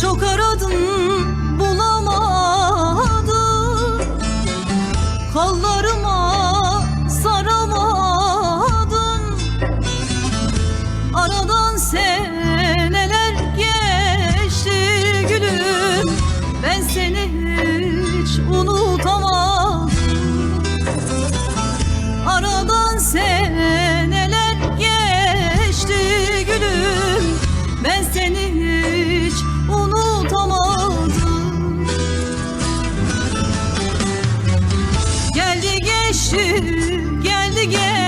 Çok aradım düşü geldi. gel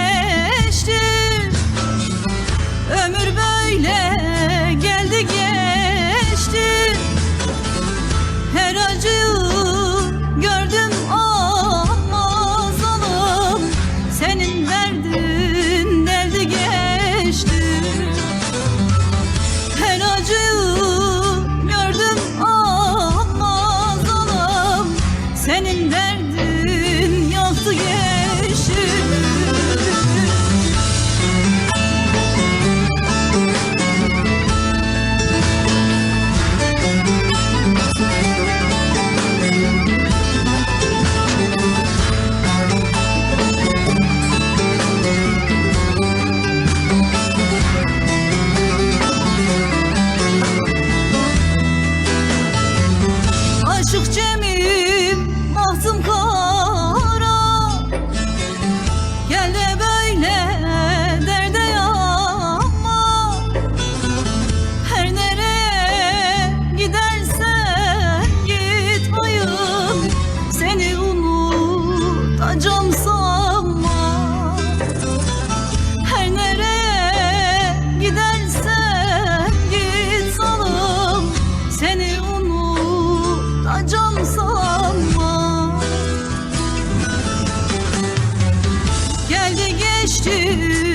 düştü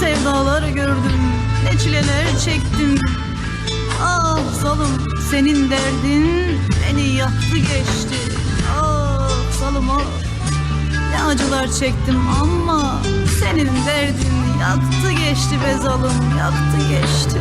sevdalar gördüm Ne çileler çektim. Ah zalım senin derdin Beni yaktı geçti. Ah zalım ah Ne acılar çektim ama Senin derdin yaktı geçti be zalım Yaktı geçti.